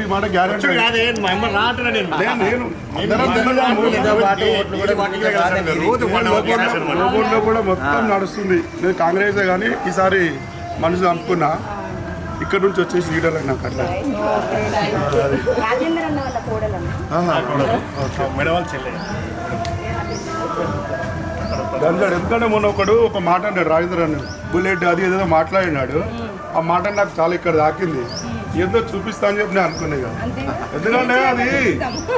ఈ మాట గ్యారెంటీ కూడా మొత్తం నడుస్తుంది. నేను కాంగ్రెస్ కానీ ఈసారి మనసు అనుకున్నా ఇక్కడ నుంచి వచ్చేసి లీడర్ నాకు అట్లా. ఎందుకంటే మొన్న ఒకడు ఒక మాట అన్నాడు రాజేంద్ర అన్న బుల్లెట్ అది ఏదో మాట్లాడినాడు. ఆ మాట నాకు చాలా ఇక్కడ దాకింది. ఏదో చూపిస్తా అని చెప్పి నేను అనుకున్నా ఇక. ఎందుకంటే అది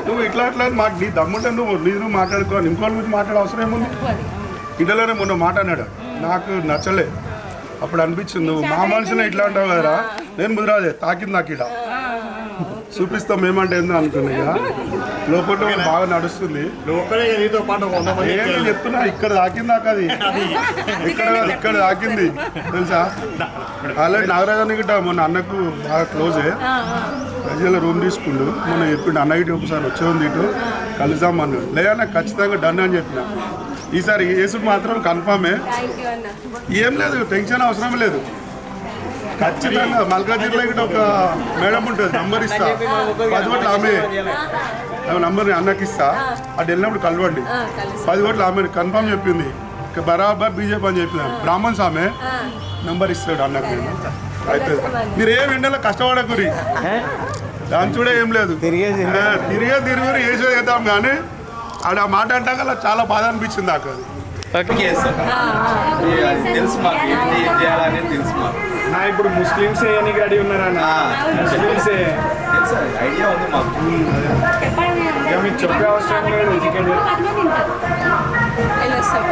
నువ్వు ఇట్లా అట్లా అని మాట నీ దమ్ముంటే నువ్వు నేను మాట్లాడుకో ఇంకోళ్ళ గురించి మాట్లాడే అవసరం ఏముంది ఇంటలోనే మొన్న మాట అన్నాడు. నాకు నచ్చలే. అప్పుడు అనిపించింది నువ్వు మా మనిషిని ఇట్లా అంటావు కదరా? నేను ముదిరాదే తాకింది నాకు ఇక్కడ చూపిస్తాం ఏమంటే ఏందో అనుకున్నా ఇక. లోపల బాగా నడుస్తుంది. చెప్తున్నా? ఇక్కడ దాకింది దాకా అది. ఇక్కడ కాదు, ఇక్కడ దాకింది. తెలుసా? ఆల్రెడీ నాగరాజాన్ని గిట్ట మొన్న అన్నకు బాగా క్లోజే ప్రజల రూమ్ తీసుకుండు. మొన్న చెప్పిండు అన్న గిట్ట ఒకసారి వచ్చే ఉంది ఇటు. కలుద్దాం అన్నాడు. లేదా నాకు ఖచ్చితంగా డన్ అని చెప్పిన. ఈసారి యేసుడు మాత్రం కన్ఫామే అన్న. ఏం లేదు టెన్షన్ అవసరం లేదు. ఖచ్చితంగా మల్కాజిర్లో గిట్ట ఒక మేడం ఉంటుంది నంబర్ ఇస్తా. పది కోట్ల ఆమె. ఆమె నంబర్ అన్నకి ఇస్తా. అటు వెళ్ళినప్పుడు కలవండి. పది కోట్ల ఆమె కన్ఫర్మ్ చెప్పింది. ఇక బరాబర్ బీజేపీ అని చెప్పిన. బ్రాహ్మణ్స్ ఆమె నంబర్ ఇస్తాడు అన్నకు నేను. అయితే మీరు ఏం ఎండలో కష్టపడకురి? దాని చూడే ఏం లేదు. తిరిగేసి ఆ, తిరిగే. తిరుగురు వేసే చేద్దాం కానీ ఆడ ఆ మాట అంటాక చాలా బాధ అనిపించింది నాకు అది. తెలుసు మాకు చేయాలనేది తెలుసు మాకు. నా ఇప్పుడు ముస్లిమ్స్ ఎన్నికి రెడీ ఉన్నారన్న ఆ, ముస్లిమ్సే. ఐడియా ఉంది మాకు. ఇక మీకు చెప్పే అవసరం లేదు వెళ్ళొస్తాం.